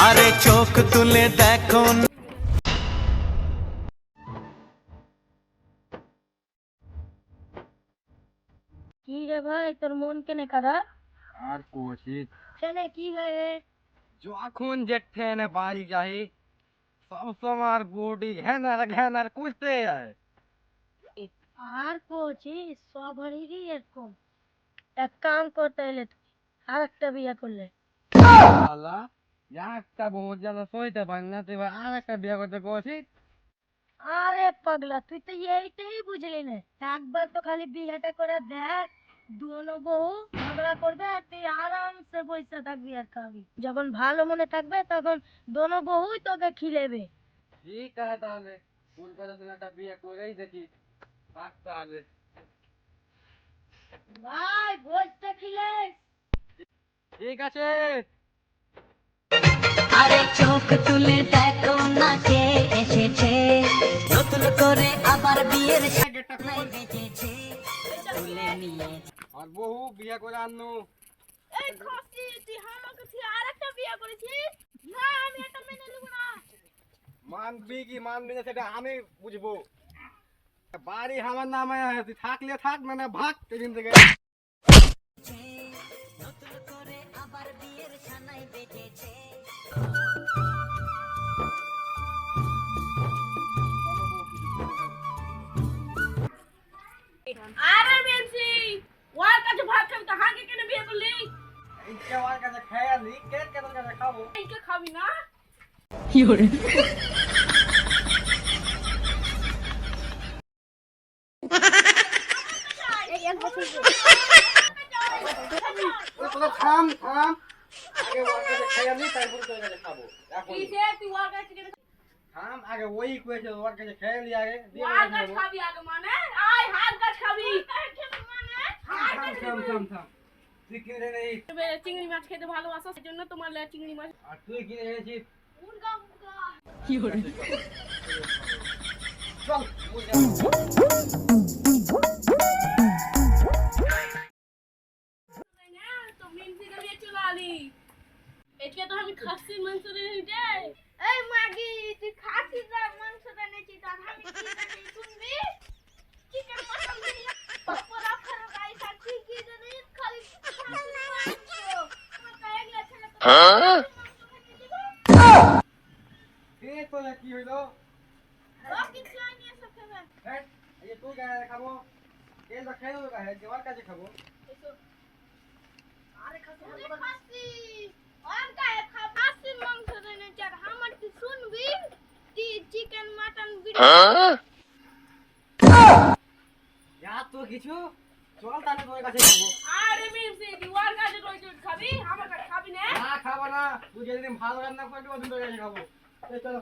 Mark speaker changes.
Speaker 1: আরে চোখ তুলে দেখো না
Speaker 2: কি রে ভাই তোর মন কেনে খারাপ
Speaker 3: আর কোচিত
Speaker 2: কেনে কি হয়ে
Speaker 3: যখন যেখানে বাড়ি যাই সব সময় বডি ঘ্যানার ঘ্যানার কুছতে যায়
Speaker 2: আর কোচি সবারই এরকম এক কাম করতে এলে আর একটা বিয়ে করলে।
Speaker 3: আল্লাহ একটা বহুত জ্বালা সইতে পারি না তুই আর একটা বিয়ে করতে কোচিত
Speaker 2: আরে পাগলা তুই তো এইটাই বুঝলি না। একবার তো খালি বিয়েটা করে দেখ দুনো বউ ঝগড়া করবে আর তুই আরামসে বসে থাকবি আর খাবি। যখন ভালো মনে থাকবে তখন দোনো বহুই তোকে খিলেবে।
Speaker 3: ঠিক আছে তাহলে। কলকাতা দিন একটা বিয়ে করেই দেখি। থাক তাহলে।
Speaker 2: ভাই ভোজটা খিলে
Speaker 3: ঠিক আছে।
Speaker 4: আরে চোখ তুলে দেখো না কে এসেছে। নতুন করে আবার বিয়ের বেজেছে তুলে নিয়ে।
Speaker 3: আর বহু বিয়ে করে আনু।
Speaker 2: এই খসি তুই আমাকে তুই আরেকটা বিয়ে করেছিস? না আমি এটা মেনে নেব না।
Speaker 3: মানবি কি মানবি না সেটা আমি বুঝব। বাড়ি আমার নামে তুই থাকলে থাক না না ভাগ সেদিন থেকে।
Speaker 4: আবার বিয়ের সানাই
Speaker 2: আরে ওর কাছে ভাত খাবি তো হাঁকে কেন বিয়ে করলি?
Speaker 3: এই কেওয়ার কাছে খেয়ালি কে কে কাছে খাব?
Speaker 2: না।
Speaker 3: ওই তোরা থাম থাম আগে ওর কাছে খেয়ালি তারপর তোর কাছে খাব
Speaker 2: তুই ওর কাছে
Speaker 3: থাম আগে ওই কয়েছে ওর কাছে আগে
Speaker 2: ওর
Speaker 3: ওর
Speaker 2: কাছে
Speaker 3: কাছে খাবি
Speaker 2: আগে মানে আয় হাত কাছে খাবি মানে
Speaker 3: থাম থাম থাম থাম তুই কিনে নেই
Speaker 2: চিংড়ি মাছ খেতে ভালোবাসো সেজন্য তোমার লে চিংড়ি মাছ
Speaker 3: আর তুই কিনে এনেছিস
Speaker 2: মুরগা মুরগা
Speaker 3: চল মুরগা।
Speaker 2: খাসির মাংস রেখে এই মাগি তুই খাসির মাংস এনেছি তার আমি কি জানি শুনবি? চিকেন মটন পকোড়া ফ্রাই আর তুই কি জানি খালি না
Speaker 3: এ তোরা কি হইল?
Speaker 2: ও কিছু নিয়ে এসে খাবে
Speaker 3: হ্যাঁ এই তুই গায়ে খাব। দেবো গায়ে দেওয়ার কাছে খাব।
Speaker 2: আরে খাসি ওর গায়ে খাসির মাংস এনেছি আর আমার কি শুনবি চিকেন মটন বিরিয়ানি
Speaker 3: যা তো কিছু। চল তাহলে তোর কাছে খাব
Speaker 2: আরে মিমসি দিওয়ার কাছে রই তুই খাবি? আমার কাছে খাবি না?
Speaker 3: না খাব না। তুই যেদিন ভালো রান্না করবি ওদিন তোর কাছে খাব। চলো।